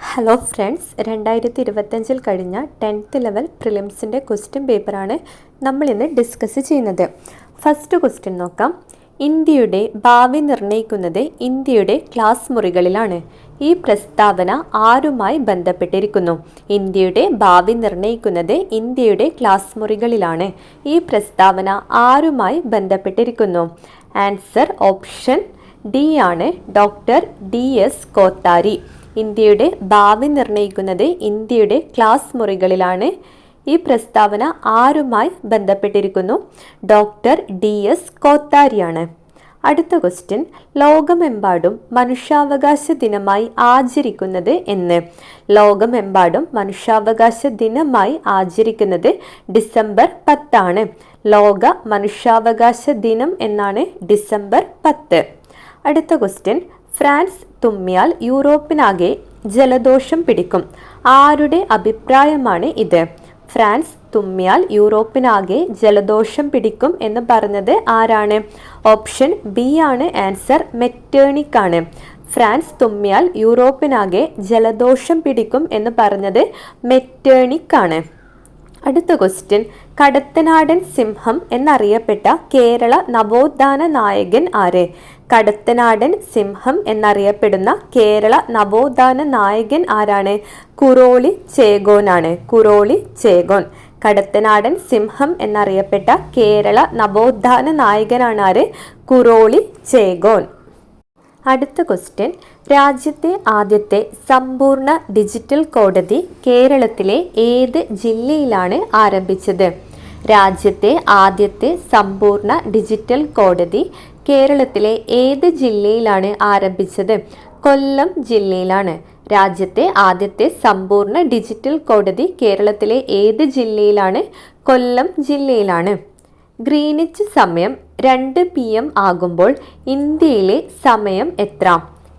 Hello friends രണ്ടായിരത്തി ഇരുപത്തഞ്ചിൽ കഴിഞ്ഞ ടെൻത്ത് ലെവൽ പ്രിലിംസിന്റെ ക്വസ്റ്റ്യൻ പേപ്പറാണ് നമ്മൾ ഇന്ന് ഡിസ്കസ് ചെയ്യുന്നത്. ഫസ്റ്റ് ക്വസ്റ്റ്യൻ നോക്കാം. ഇന്ത്യയുടെ ഭാവി നിർണയിക്കുന്നത് ഇന്ത്യയുടെ ക്ലാസ് മുറികളിലാണ്. ഈ പ്രസ്താവന ആരുമായി ബന്ധപ്പെട്ടിരിക്കുന്നു? ഇന്ത്യയുടെ ഭാവി നിർണയിക്കുന്നത് ഇന്ത്യയുടെ ക്ലാസ് മുറികളിലാണ്. ഈ പ്രസ്താവന ആരുമായി ബന്ധപ്പെട്ടിരിക്കുന്നു? ആൻസർ ഓപ്ഷൻ ഡി ആണ്. ഡോക്ടർ ഡി എസ് കോത്താരി ഇന്ത്യയുടെ ഭാവി നിർണയിക്കുന്നത് ഇന്ത്യയുടെ ക്ലാസ് മുറികളിലാണ്. ഈ പ്രസ്താവന ആരുമായി ബന്ധപ്പെട്ടിരിക്കുന്നു? ഡോക്ടർ ഡി എസ് കോത്താരിയാണ്. അടുത്ത ക്വസ്റ്റ്യൻ. ലോകമെമ്പാടും മനുഷ്യാവകാശ ദിനമായി ആചരിക്കുന്നത് എന്ന്. ലോകമെമ്പാടും മനുഷ്യാവകാശ ദിനമായി ആചരിക്കുന്നത് ഡിസംബർ പത്താണ്. ലോക മനുഷ്യാവകാശ ദിനം എന്നാണ് ഡിസംബർ പത്ത്. അടുത്ത ക്വസ്റ്റ്യൻ ഫ്രാൻസ് തുമ്മിയാൽ യൂറോപ്പിനാകെ ജലദോഷം പിടിക്കും. ആരുടെ അഭിപ്രായമാണ് ഇത്? ഫ്രാൻസ് തുമ്മിയാൽ യൂറോപ്പിനാകെ ജലദോഷം പിടിക്കും എന്ന് പറഞ്ഞത് ആരാണ്? ഓപ്ഷൻ ബി ആണ് ആൻസർ മെറ്റേണിക് ആണ്. ഫ്രാൻസ് തുമ്മിയാൽ യൂറോപ്പിനാകെ ജലദോഷം പിടിക്കും എന്ന് പറഞ്ഞത് മെറ്റേണിക് ആണ്. അടുത്ത ക്വസ്റ്റ്യൻ കടത്തനാടൻ സിംഹം എന്നറിയപ്പെട്ട കേരള നവോത്ഥാന നായകൻ ആര്? കടത്തനാടൻ സിംഹം എന്നറിയപ്പെടുന്ന കേരള നവോത്ഥാന നായകൻ ആരാണ്? കുറോളി ചേഗോനാണ് കുറോളി ചേഗോൻ. കടത്തനാടൻ സിംഹം എന്നറിയപ്പെട്ട കേരള നവോത്ഥാന നായകനാണ് ആര്? കുറോളി ചേഗോൻ. അടുത്ത ക്വസ്റ്റ്യൻ രാജ്യത്തെ ആദ്യത്തെ സമ്പൂർണ ഡിജിറ്റൽ കോടതി കേരളത്തിലെ ഏത് ജില്ലയിലാണ് ആരംഭിച്ചത്? രാജ്യത്തെ ആദ്യത്തെ സമ്പൂർണ ഡിജിറ്റൽ കോടതി കേരളത്തിലെ ഏത് ജില്ലയിലാണ് ആരംഭിച്ചത്? കൊല്ലം ജില്ലയിലാണ്. രാജ്യത്തെ ആദ്യത്തെ സമ്പൂർണ ഡിജിറ്റൽ കോടതി കേരളത്തിലെ ഏത് ജില്ലയിലാണ്? കൊല്ലം ജില്ലയിലാണ്. ഗ്രീനിച്ച് സമയം രണ്ട് പി എം ആകുമ്പോൾ ഇന്ത്യയിലെ സമയം എത്ര?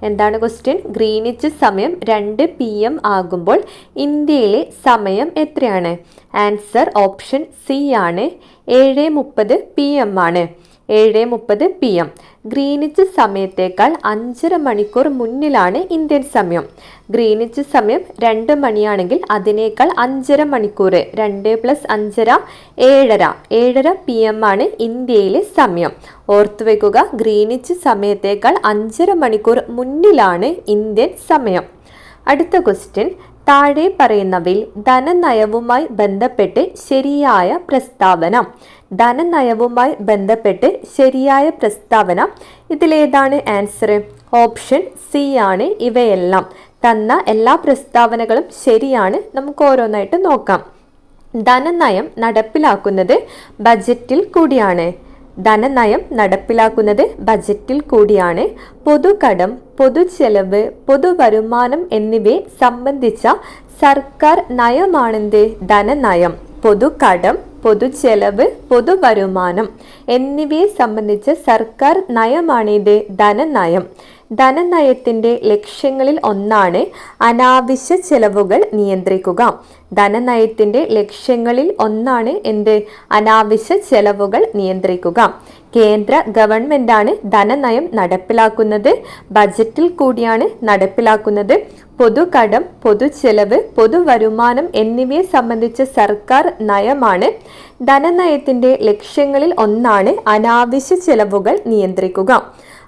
എന്താണ് ക്വസ്റ്റ്യൻ ഗ്രീനിച്ച് സമയം രണ്ട് പി എം ആകുമ്പോൾ ഇന്ത്യയിലെ സമയം എത്രയാണ്? ആൻസർ ഓപ്ഷൻ സി ആണ്. ഏഴ് മുപ്പത് പി എം ആണ്. ഏഴ് മുപ്പത് പി എം ഗ്രീനിച്ച് സമയത്തേക്കാൾ അഞ്ചര മണിക്കൂർ മുന്നിലാണ് ഇന്ത്യൻ സമയം. ഗ്രീനിച്ച് സമയം രണ്ട് മണിയാണെങ്കിൽ അതിനേക്കാൾ അഞ്ചര മണിക്കൂർ. രണ്ട് പ്ലസ് അഞ്ചര ഏഴര. ഏഴര പി എം ആണ് ഇന്ത്യയിലെ സമയം. ഓർത്തു വെക്കുക ഗ്രീനിച്ച് സമയത്തേക്കാൾ അഞ്ചര മണിക്കൂർ മുന്നിലാണ് ഇന്ത്യൻ സമയം. അടുത്ത ക്വസ്റ്റ്യൻ താഴെ പറയുന്നവയിൽ ധനനയവുമായി ബന്ധപ്പെട്ട് ശരിയായ പ്രസ്താവന. ധനനയവുമായി ബന്ധപ്പെട്ട് ശരിയായ പ്രസ്താവന. ഇതിലേതാണ് ആൻസർ ഓപ്ഷൻ സി ആണ് ഇവയെല്ലാം. തന്ന എല്ലാ പ്രസ്താവനകളും ശരിയാണ്. നമുക്ക് ഓരോന്നായിട്ട് നോക്കാം. ധനനയം നടപ്പിലാക്കുന്നത് ബജറ്റിൽ കൂടിയാണ്. ധനനയം നടപ്പിലാക്കുന്നത് ബജറ്റിൽ കൂടിയാണ്. പൊതുകടം പൊതുചെലവ് പൊതുവരുമാനം എന്നിവയെ സംബന്ധിച്ച സർക്കാർ നയമാണെന്ത്? ധനനയം പൊതുകടം പൊതുചെലവ് പൊതുവരുമാനം എന്നിവയെ സംബന്ധിച്ച സർക്കാർ നയമാണിത്? ധനനയം. ധനനയത്തിന്റെ ലക്ഷ്യങ്ങളിൽ ഒന്നാണ് അനാവശ്യ ചെലവുകൾ നിയന്ത്രിക്കുക. ധനനയത്തിന്റെ ലക്ഷ്യങ്ങളിൽ ഒന്നാണ് എന്ത്? അനാവശ്യ ചെലവുകൾ നിയന്ത്രിക്കുക. കേന്ദ്ര ഗവൺമെന്റാണ് ധനനയം നടപ്പിലാക്കുന്നത്. ബജറ്റിൽ കൂടിയാണ് നടപ്പിലാക്കുന്നത്. പൊതുകടം പൊതുചെലവ് പൊതുവരുമാനം എന്നിവയെ സംബന്ധിച്ച സർക്കാർ നയമാണ്. ധനനയത്തിന്റെ ലക്ഷ്യങ്ങളിൽ ഒന്നാണ് അനാവശ്യ ചെലവുകൾ നിയന്ത്രിക്കുക.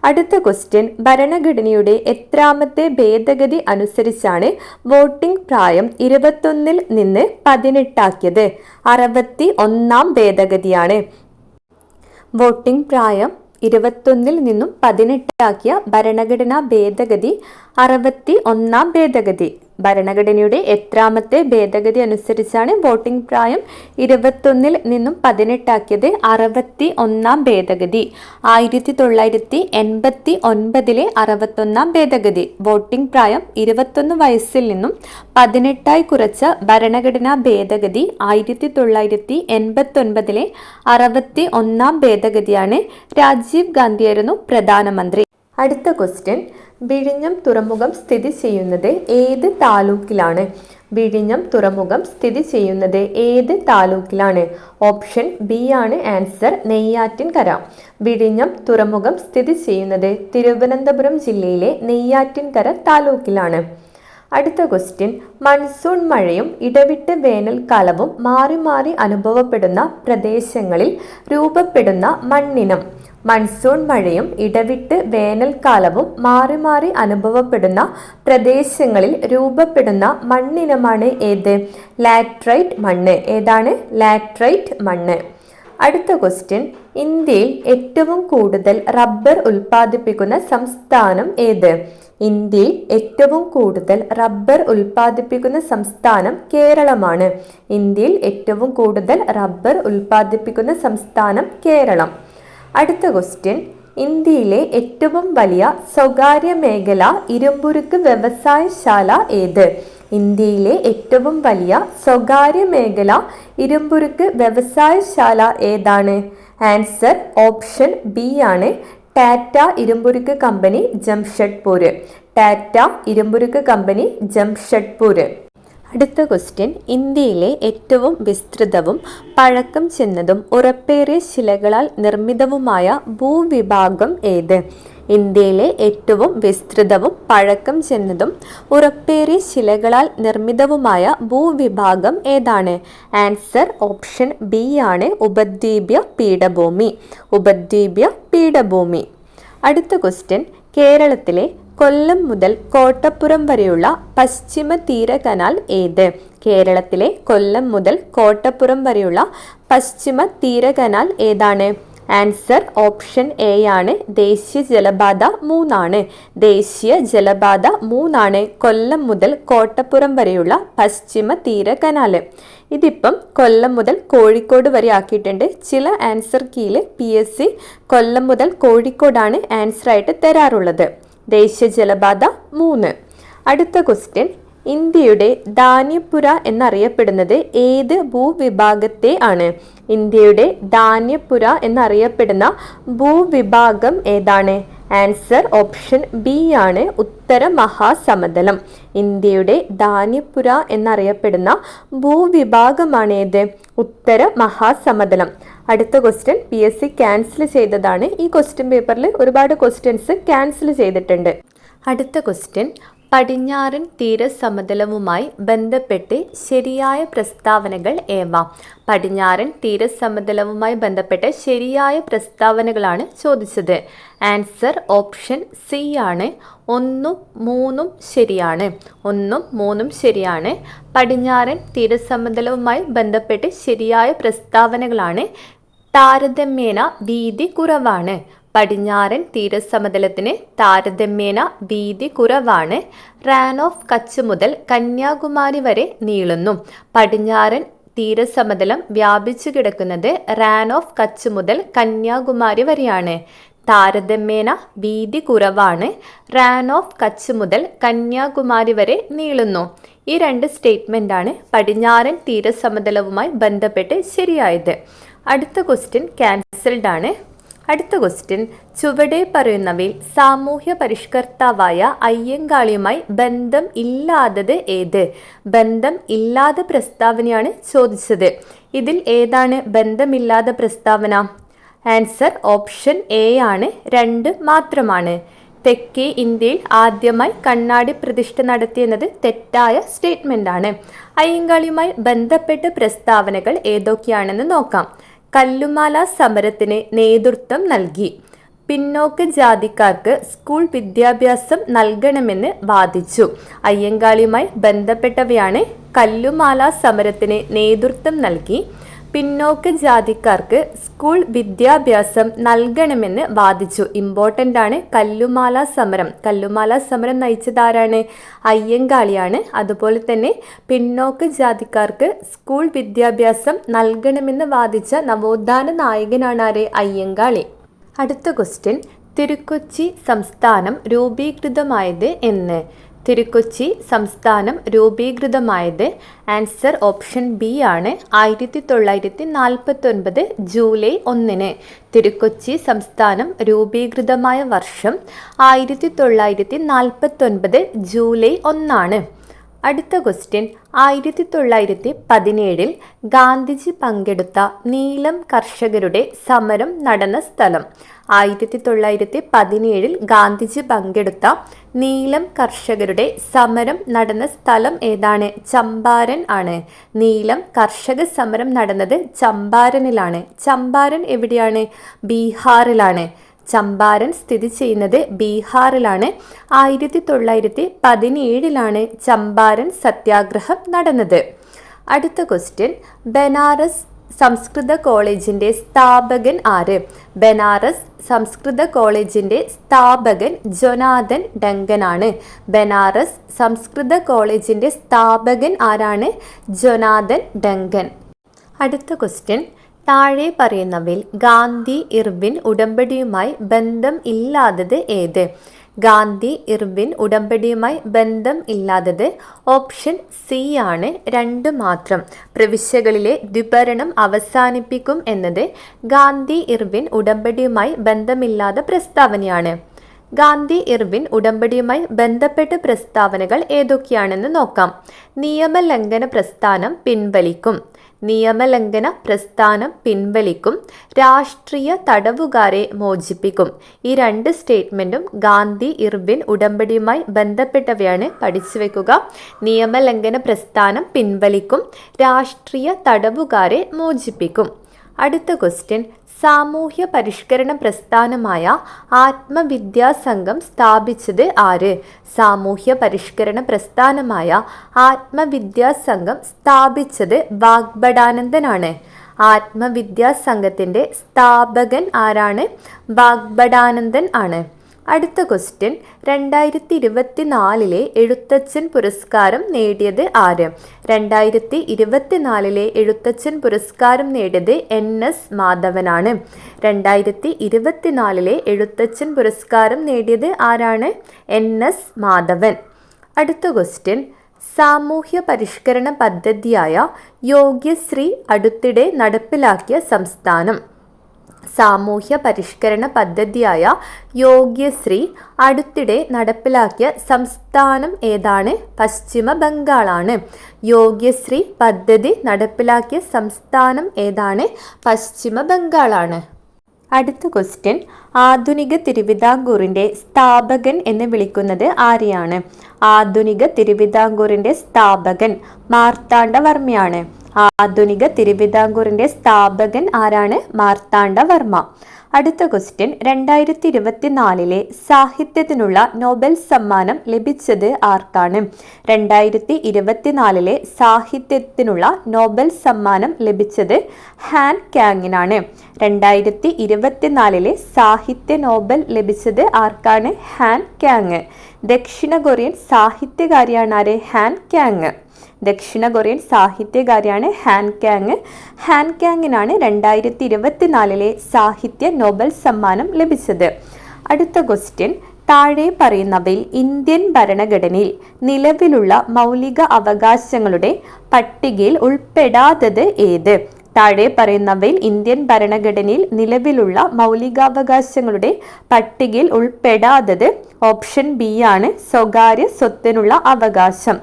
അടുത്ത ക്വസ്റ്റ്യൻ ഭരണഘടനയുടെ എത്രാമത്തെ ഭേദഗതി അനുസരിച്ചാണ് വോട്ടിംഗ് പ്രായം ഇരുപത്തൊന്നിൽ നിന്ന് പതിനെട്ടാക്കിയത്. അറുപത്തി ഒന്നാം ഭേദഗതിയാണ്. വോട്ടിംഗ് പ്രായം ഇരുപത്തൊന്നിൽ നിന്നും പതിനെട്ടാക്കിയ ഭരണഘടനാ ഭേദഗതി അറുപത്തി ഒന്നാം ഭേദഗതി. ഭരണഘടനയുടെ എത്രാമത്തെ ഭേദഗതി അനുസരിച്ചാണ് വോട്ടിംഗ് പ്രായം ഇരുപത്തൊന്നിൽ നിന്നും പതിനെട്ടാക്കിയത് അറുപത്തി ഒന്നാം ഭേദഗതി. ആയിരത്തി തൊള്ളായിരത്തി എൺപത്തി ഒൻപതിലെ അറുപത്തൊന്നാം ഭേദഗതി. വോട്ടിംഗ് പ്രായം ഇരുപത്തൊന്ന് വയസ്സിൽ നിന്നും പതിനെട്ടായി കുറച്ച ഭരണഘടനാ ഭേദഗതി ആയിരത്തി തൊള്ളായിരത്തി എൺപത്തൊൻപതിലെ അറുപത്തി ഒന്നാം ഭേദഗതിയാണ് രാജീവ് ഗാന്ധിയായിരുന്നു പ്രധാനമന്ത്രി. അടുത്ത ക്വസ്റ്റ്യൻ. വിഴിഞ്ഞം തുറമുഖം സ്ഥിതി ചെയ്യുന്നത് ഏത് താലൂക്കിലാണ്? വിഴിഞ്ഞം തുറമുഖം സ്ഥിതി ചെയ്യുന്നത് ഏത് താലൂക്കിലാണ്? ഓപ്ഷൻ ബി ആണ് ആൻസർ നെയ്യാറ്റിൻകര. വിഴിഞ്ഞം തുറമുഖം സ്ഥിതി ചെയ്യുന്നത് തിരുവനന്തപുരം ജില്ലയിലെ നെയ്യാറ്റിൻകര താലൂക്കിലാണ്. അടുത്ത ക്വസ്റ്റ്യൻ. മൺസൂൺ മഴയും ഇടവിട്ട് വേനൽക്കാലവും മാറി മാറി അനുഭവപ്പെടുന്ന പ്രദേശങ്ങളിൽ രൂപപ്പെടുന്ന മണ്ണിനം. മൺസൂൺ മഴയും ഇടവിട്ട് വേനൽക്കാലവും മാറി മാറി അനുഭവപ്പെടുന്ന പ്രദേശങ്ങളിൽ രൂപപ്പെടുന്ന മണ്ണിനമാണ് ഏത്? ലാറ്ററൈറ്റ് മണ്ണ്. ഏതാണ്? ലാറ്ററൈറ്റ് മണ്ണ്. അടുത്ത ക്വസ്റ്റ്യൻ. ഇന്ത്യയിൽ ഏറ്റവും കൂടുതൽ റബ്ബർ ഉൽപ്പാദിപ്പിക്കുന്ന സംസ്ഥാനം ഏത്? ഇന്ത്യയിൽ ഏറ്റവും കൂടുതൽ റബ്ബർ ഉൽപ്പാദിപ്പിക്കുന്ന സംസ്ഥാനം കേരളമാണ്. ഇന്ത്യയിൽ ഏറ്റവും കൂടുതൽ റബ്ബർ ഉൽപ്പാദിപ്പിക്കുന്ന സംസ്ഥാനം കേരളം. അടുത്ത ക്വസ്റ്റ്യൻ ഇന്ത്യയിലെ ഏറ്റവും വലിയ സ്വകാര്യ മേഖല ഇരുമ്പുരുക്ക് വ്യവസായശാല ഏത്? ഇന്ത്യയിലെ ഏറ്റവും വലിയ സ്വകാര്യ മേഖല ഇരുമ്പുരുക്ക് വ്യവസായശാല ഏതാണ്? ആൻസർ ഓപ്ഷൻ ബി ആണ്. ടാറ്റ ഇരുമ്പുരുക്ക് കമ്പനി ജംഷഡ്പൂർ ടാറ്റ ഇരുമ്പുരുക്ക് കമ്പനി ജംഷഡ്പൂർ അടുത്ത ക്വസ്റ്റ്യൻ ഇന്ത്യയിലെ ഏറ്റവും വിസ്തൃതവും പഴക്കം ചെന്നതും ഉറപ്പേറിയ ശിലകളാൽ നിർമ്മിതവുമായ ഭൂവിഭാഗം ഏത്? ഇന്ത്യയിലെ ഏറ്റവും വിസ്തൃതവും പഴക്കം ചെന്നതും ഉറപ്പേറിയ ശിലകളാൽ നിർമ്മിതവുമായ ഭൂവിഭാഗം ഏതാണ്? ആൻസർ ഓപ്ഷൻ ബി ആണ് ഉപദ്വീപ്യ പീഠഭൂമി. ഉപദ്വീപ്യ പീഠഭൂമി. അടുത്ത ക്വസ്റ്റ്യൻ കേരളത്തിലെ കൊല്ലം മുതൽ കോട്ടപ്പുറം വരെയുള്ള പശ്ചിമ തീര കനാൽ ഏത്? കേരളത്തിലെ കൊല്ലം മുതൽ കോട്ടപ്പുറം വരെയുള്ള പശ്ചിമ തീര കനാൽ ഏതാണ്? ആൻസർ ഓപ്ഷൻ എ ആണ്. ദേശീയ ജലപാത മൂന്നാണ്. ദേശീയ ജലപാത മൂന്നാണ്. കൊല്ലം മുതൽ കോട്ടപ്പുറം വരെയുള്ള പശ്ചിമ തീര കനാല് ഇതിപ്പം കൊല്ലം മുതൽ കോഴിക്കോട് വരെ ആക്കിയിട്ടുണ്ട്. ചില ആൻസർ കീയിൽ പി എസ് സി കൊല്ലം മുതൽ കോഴിക്കോടാണ് ആൻസർ ആയിട്ട് തരാറുള്ളത്. ദേശീയ ജലപാത മൂന്ന്. അടുത്ത ക്വസ്റ്റ്യൻ ഇന്ത്യയുടെ ധാന്യപ്പുര എന്നറിയപ്പെടുന്നത് ഏത് ഭൂവിഭാഗത്തെ ആണ്? ഇന്ത്യയുടെ ധാന്യപുര എന്നറിയപ്പെടുന്ന ഭൂവിഭാഗം ഏതാണ്? ആൻസർ ഓപ്ഷൻ ബി ആണ് ഉത്തര മഹാസമതലം. ഇന്ത്യയുടെ ധാന്യപുര എന്നറിയപ്പെടുന്ന ഭൂവിഭാഗമാണ് ഏത്? ഉത്തര മഹാസമതലം. അടുത്ത question P S C cancel ചെയ്തതാണ്. ഈ ക്വസ്റ്റ്യൻ പേപ്പറിൽ ഒരുപാട് ക്വസ്റ്റ്യൻസ് ക്യാൻസൽ ചെയ്തിട്ടുണ്ട്. അടുത്ത ക്വസ്റ്റ്യൻ പടിഞ്ഞാറൻ തീരസമതലവുമായി ബന്ധപ്പെട്ട് ശരിയായ പ്രസ്താവനകൾ ഏവ. പടിഞ്ഞാറൻ തീരസമതലവുമായി ബന്ധപ്പെട്ട ശരിയായ പ്രസ്താവനകളാണ് ചോദിച്ചത്. ആൻസർ ഓപ്ഷൻ സി ആണ്. ഒന്നും മൂന്നും ശരിയാണ്. ഒന്നും മൂന്നും ശരിയാണ്. പടിഞ്ഞാറൻ തീരസമതലവുമായി ബന്ധപ്പെട്ട് ശരിയായ പ്രസ്താവനകളാണ്. താരതമ്യേന വീതി കുറവാണ്. പടിഞ്ഞാറൻ തീരസമതലത്തിന് താരതമ്യേന വീതി കുറവാണ്. റാൻ ഓഫ് കച്ച് മുതൽ കന്യാകുമാരി വരെ നീളുന്നു. പടിഞ്ഞാറൻ തീരസമതലം വ്യാപിച്ചു കിടക്കുന്നത് റാൻ ഓഫ് കച്ച് മുതൽ കന്യാകുമാരി വരെയാണ്. താരതമ്യേന വീതി കുറവാണ്. റാൻ ഓഫ് കച്ച് മുതൽ കന്യാകുമാരി വരെ നീളുന്നു. ഈ രണ്ട് സ്റ്റേറ്റ്മെന്റാണ് പടിഞ്ഞാറൻ തീരസമതലവുമായി ബന്ധപ്പെട്ട് ശരിയായത്. അടുത്ത ക്വസ്റ്റ്യൻ ക്യാൻസൽഡ് ആണ്. അടുത്ത ക്വസ്റ്റ്യൻ ചുവടെ പറയുന്നവയിൽ സാമൂഹ്യ പരിഷ്കർത്താവായ അയ്യങ്കാളിയുമായി ബന്ധം ഇല്ലാത്തത് ഏത്? ബന്ധം ഇല്ലാത്ത പ്രസ്താവനയാണ് ചോദിച്ചത്. ഇതിൽ ഏതാണ് ബന്ധമില്ലാത്ത പ്രസ്താവന? ആൻസർ ഓപ്ഷൻ എ ആണ്. രണ്ട് മാത്രമാണ്. തെക്കേ ഇന്ത്യയിൽ ആദ്യമായി കണ്ണാടി പ്രതിഷ്ഠ നടത്തിയെന്നത് തെറ്റായ സ്റ്റേറ്റ്മെന്റ് ആണ്. അയ്യങ്കാളിയുമായി ബന്ധപ്പെട്ട പ്രസ്താവനകൾ ഏതൊക്കെയാണെന്ന് നോക്കാം. കല്ലുമാല സമരത്തിന് നേതൃത്വം നൽകി. പിന്നോക്ക ജാതിക്കാർക്ക് സ്കൂൾ വിദ്യാഭ്യാസം നൽകണമെന്ന് വാദിച്ചു. അയ്യങ്കാളിയുമായി ബന്ധപ്പെട്ടവയാണ് കല്ലുമാല സമരത്തിന് നേതൃത്വം നൽകി. പിന്നോക്ക ജാതിക്കാർക്ക് സ്കൂൾ വിദ്യാഭ്യാസം നൽകണമെന്ന് വാദിച്ചു. ഇമ്പോർട്ടന്റ് ആണ് കല്ലുമാല സമരം. കല്ലുമാല സമരം നയിച്ചതാരാണ്? അയ്യങ്കാളിയാണ്. അതുപോലെ തന്നെ പിന്നോക്ക ജാതിക്കാർക്ക് സ്കൂൾ വിദ്യാഭ്യാസം നൽകണമെന്ന് വാദിച്ച നവോത്ഥാന നായകനാണ് ആരെ അയ്യങ്കാളി? അടുത്ത ക്വസ്റ്റ്യൻ തിരുക്കൊച്ചി സംസ്ഥാനം രൂപീകൃതമായത് എന്ന്. തിരുക്കൊച്ചി സംസ്ഥാനം രൂപീകൃതമായത് ആൻസർ ഓപ്ഷൻ ബി ആണ്. ആയിരത്തി തൊള്ളായിരത്തി നാൽപ്പത്തൊൻപത് ജൂലൈ ഒന്നിന് തിരുക്കൊച്ചി സംസ്ഥാനം രൂപീകൃതമായ വർഷം ആയിരത്തി തൊള്ളായിരത്തി നാൽപ്പത്തൊൻപത് ജൂലൈ ഒന്നാണ്. അടുത്ത ക്വസ്റ്റ്യൻ. ആയിരത്തി തൊള്ളായിരത്തി പതിനേഴിൽ ഗാന്ധിജി പങ്കെടുത്ത നീലം കർഷകരുടെ സമരം നടന്ന സ്ഥലം. ആയിരത്തി തൊള്ളായിരത്തി പതിനേഴിൽ ഗാന്ധിജി പങ്കെടുത്ത നീലം കർഷകരുടെ സമരം നടന്ന സ്ഥലം ഏതാണ്? ചമ്പാരൻ ആണ്. നീലം കർഷക സമരം നടന്നത് ചമ്പാരനിലാണ്. ചമ്പാരൻ എവിടെയാണ്? ബീഹാറിലാണ്. ചമ്പാരൻ സ്ഥിതി ചെയ്യുന്നത് ബീഹാറിലാണ്. ആയിരത്തി തൊള്ളായിരത്തി പതിനേഴിലാണ് ചമ്പാരൻ സത്യാഗ്രഹം നടന്നത്. അടുത്ത ക്വസ്റ്റ്യൻ ബനാറസ് സംസ്കൃത കോളേജിന്റെ സ്ഥാപകൻ ആര്? ബനാറസ് സംസ്കൃത കോളേജിന്റെ സ്ഥാപകൻ ജൊനാഥൻ ഡങ്കനാണ്. ബനാറസ് സംസ്കൃത കോളേജിന്റെ സ്ഥാപകൻ ആരാണ്? Jonathan Duncan. അടുത്ത ക്വസ്റ്റ്യൻ. താഴെ പറയുന്നവയിൽ ഗാന്ധി ഇർവിൻ ഉടമ്പടിയുമായി ബന്ധം ഇല്ലാത്തത് ഏത്? ഗാന്ധി ഇർവിൻ ഉടമ്പടിയുമായി ബന്ധം ഇല്ലാത്തത് ഓപ്ഷൻ സി ആണ്. രണ്ട് മാത്രം. പ്രവിശ്യകളിലെ ദ്വിഭരണം അവസാനിപ്പിക്കും എന്നത് ഗാന്ധി ഇർവിൻ ഉടമ്പടിയുമായി ബന്ധമില്ലാത്ത പ്രസ്താവനയാണ്. ഗാന്ധി ഇർവിൻ ഉടമ്പടിയുമായി ബന്ധപ്പെട്ട പ്രസ്താവനകൾ ഏതൊക്കെയാണെന്ന് നോക്കാം. നിയമലംഘന പ്രസ്ഥാനം പിൻവലിക്കും. നിയമലംഘന പ്രസ്ഥാനം പിൻവലിക്കും. രാഷ്ട്രീയ തടവുകാരെ മോചിപ്പിക്കും. ഈ രണ്ട് സ്റ്റേറ്റ്മെന്റും ഗാന്ധി ഇർവിൻ ഉടമ്പടിയുമായി ബന്ധപ്പെട്ടവയാണ് പഠിച്ചു വെക്കുക. നിയമലംഘന പ്രസ്ഥാനം പിൻവലിക്കും. രാഷ്ട്രീയ തടവുകാരെ മോചിപ്പിക്കും. അടുത്ത ക്വസ്റ്റ്യൻ. സാമൂഹ്യ പരിഷ്കരണ പ്രസ്ഥാനമായ ആത്മവിദ്യാസംഘം സ്ഥാപിച്ചത് ആര്? സാമൂഹ്യ പരിഷ്കരണ പ്രസ്ഥാനമായ ആത്മവിദ്യാസംഘം സ്ഥാപിച്ചത് വാഗ്ബടാനന്ദനാണ് ആത്മവിദ്യാസംഘത്തിന്റെ സ്ഥാപകൻ ആരാണ്? വാഗ്ബടാനന്ദൻ ആണ്. അടുത്ത ക്വസ്റ്റ്യൻ രണ്ടായിരത്തി ഇരുപത്തി നാലിലെ എഴുത്തച്ഛൻ പുരസ്കാരം നേടിയത് ആര്? രണ്ടായിരത്തി ഇരുപത്തിനാലിലെ എഴുത്തച്ഛൻ പുരസ്കാരം നേടിയത് എൻ. എസ്. മാധവനാണ്. രണ്ടായിരത്തി ഇരുപത്തിനാലിലെ എഴുത്തച്ഛൻ പുരസ്കാരം നേടിയത് ആരാണ്? എൻ. എസ്. മാധവൻ. അടുത്ത ക്വസ്റ്റ്യൻ സാമൂഹ്യ പരിഷ്കരണ പദ്ധതിയായ യോഗ്യശ്രീ അടുത്തിടെ നടപ്പിലാക്കിയ സംസ്ഥാനം. സാമൂഹ്യ പരിഷ്കരണ പദ്ധതിയായ യോഗ്യശ്രീ അടുത്തിടെ നടപ്പിലാക്കിയ സംസ്ഥാനം ഏതാണ്? പശ്ചിമ ബംഗാളാണ്. യോഗ്യശ്രീ പദ്ധതി നടപ്പിലാക്കിയ സംസ്ഥാനം ഏതാണ്? പശ്ചിമ ബംഗാളാണ്. അടുത്ത ക്വസ്റ്റ്യൻ. ആധുനിക തിരുവിതാംകൂറിന്റെ സ്ഥാപകൻ എന്ന് വിളിക്കുന്നത് ആരെയാണ്? ആധുനിക തിരുവിതാംകൂറിന്റെ സ്ഥാപകൻ മാർത്താണ്ഡവർമ്മയാണ്. ആധുനിക തിരുവിതാംകൂറിന്റെ സ്ഥാപകൻ ആരാണ്? മാർത്താണ്ഡവർമ്മ അടുത്ത ക്വസ്റ്റ്യൻ രണ്ടായിരത്തി ഇരുപത്തിനാലിലെ സാഹിത്യത്തിനുള്ള നോബൽ സമ്മാനം ലഭിച്ചത് ആർക്കാണ്? രണ്ടായിരത്തി ഇരുപത്തിനാലിലെ സാഹിത്യത്തിനുള്ള നോബൽ സമ്മാനം ലഭിച്ചത് ഹാൻ ക്യാങ്ങിനാണ്. രണ്ടായിരത്തി ഇരുപത്തിനാലിലെ സാഹിത്യ നോബൽ ലഭിച്ചത് ആർക്കാണ്? Han Kang. ദക്ഷിണ കൊറിയൻ സാഹിത്യകാരിയാണ് ഹാൻ ക്യാങ്. ദക്ഷിണ കൊറിയൻ സാഹിത്യകാരിയാണ് ഹാൻ കാങ് ഹാൻ കാങ്ങിനാണ് രണ്ടായിരത്തി ഇരുപത്തിനാലിലെ സാഹിത്യ നോബൽ സമ്മാനം ലഭിച്ചത്. അടുത്ത ക്വസ്റ്റ്യൻ താഴെ പറയുന്നവയിൽ ഇന്ത്യൻ ഭരണഘടനയിൽ നിലവിലുള്ള മൗലിക അവകാശങ്ങളുടെ പട്ടികയിൽ ഉൾപ്പെടാത്തത് ഏത്? താഴെ പറയുന്നവയിൽ ഇന്ത്യൻ ഭരണഘടനയിൽ നിലവിലുള്ള മൗലികാവകാശങ്ങളുടെ പട്ടികയിൽ ഉൾപ്പെടാത്തത് ഓപ്ഷൻ ബി ആണ് സ്വകാര്യ സ്വത്തിനുള്ള അവകാശം.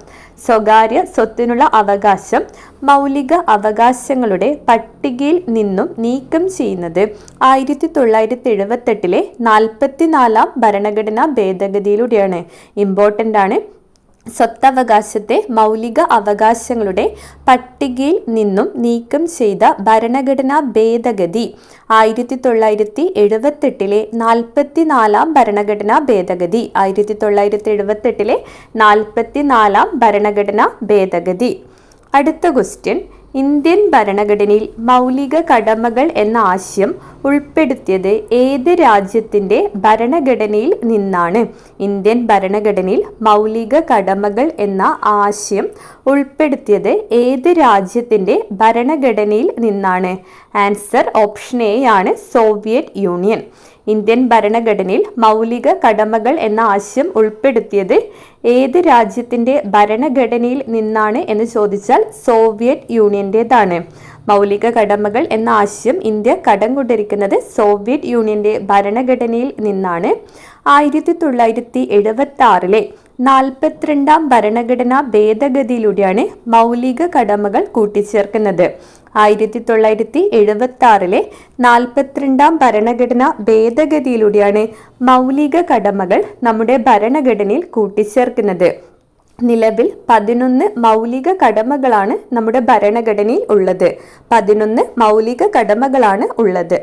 സ്വകാര്യ സ്വത്തിനുള്ള അവകാശം മൗലിക അവകാശങ്ങളുടെ പട്ടികയിൽ നിന്നും നീക്കം ചെയ്യുന്നത് ആയിരത്തി തൊള്ളായിരത്തി എഴുപത്തെട്ടിലെ നാൽപ്പത്തിനാലാം ഭരണഘടനാ ഭേദഗതിയിലൂടെയാണ്. ഇമ്പോർട്ടന്റ് ആണ് സ്വത്തവകാശത്തെ മൗലിക അവകാശങ്ങളുടെ പട്ടികയിൽ നിന്നും നീക്കം ചെയ്ത ഭരണഘടനാ ഭേദഗതി ആയിരത്തി തൊള്ളായിരത്തി എഴുപത്തെട്ടിലെ നാൽപ്പത്തിനാലാം ഭരണഘടനാ ഭേദഗതി ആയിരത്തി തൊള്ളായിരത്തി എഴുപത്തെട്ടിലെ നാൽപ്പത്തിനാലാം ഭരണഘടനാ ഭേദഗതി. അടുത്ത ക്വസ്റ്റ്യൻ ഇന്ത്യൻ ഭരണഘടനയിൽ മൗലിക കടമകൾ എന്ന ആശയം ഉൾപ്പെടുത്തിയത് ഏത് രാജ്യത്തിന്റെ ഭരണഘടനയിൽ നിന്നാണ്? ഇന്ത്യൻ ഭരണഘടനയിൽ മൗലിക കടമകൾ എന്ന ആശയം ഉൾപ്പെടുത്തിയത് ഏത് രാജ്യത്തിന്റെ ഭരണഘടനയിൽ നിന്നാണ്? ആൻസർ ഓപ്ഷൻ എ ആണ് സോവിയറ്റ് യൂണിയൻ. ഇന്ത്യൻ ഭരണഘടനയിൽ മൗലിക കടമകൾ എന്ന ആശയം ഉൾപ്പെടുത്തിയത് ഏത് രാജ്യത്തിന്റെ ഭരണഘടനയിൽ നിന്നാണ് എന്ന് ചോദിച്ചാൽ സോവിയറ്റ് യൂണിയന്റേതാണ്. മൗലിക കടമകൾ എന്ന ആശയം ഇന്ത്യ കടം കൊണ്ടിരിക്കുന്നത് സോവിയറ്റ് യൂണിയന്റെ ഭരണഘടനയിൽ നിന്നാണ്. ആയിരത്തി തൊള്ളായിരത്തി എഴുപത്തി ആറിലെ നാൽപ്പത്തിരണ്ടാം ഭരണഘടനാ ഭേദഗതിയിലൂടെയാണ് മൗലിക കടമകൾ കൂട്ടിച്ചേർക്കുന്നത്. ആയിരത്തി തൊള്ളായിരത്തി എഴുപത്തി ആറിലെ നാൽപ്പത്തിരണ്ടാം ഭരണഘടനാ ഭേദഗതിയിലൂടെയാണ് മൗലിക കടമകൾ നമ്മുടെ ഭരണഘടനയിൽ കൂട്ടിച്ചേർക്കുന്നത്. നിലവിൽ പതിനൊന്ന് മൗലിക കടമകളാണ് നമ്മുടെ ഭരണഘടനയിൽ ഉള്ളത്. പതിനൊന്ന് മൗലിക കടമകളാണ് ഉള്ളത്.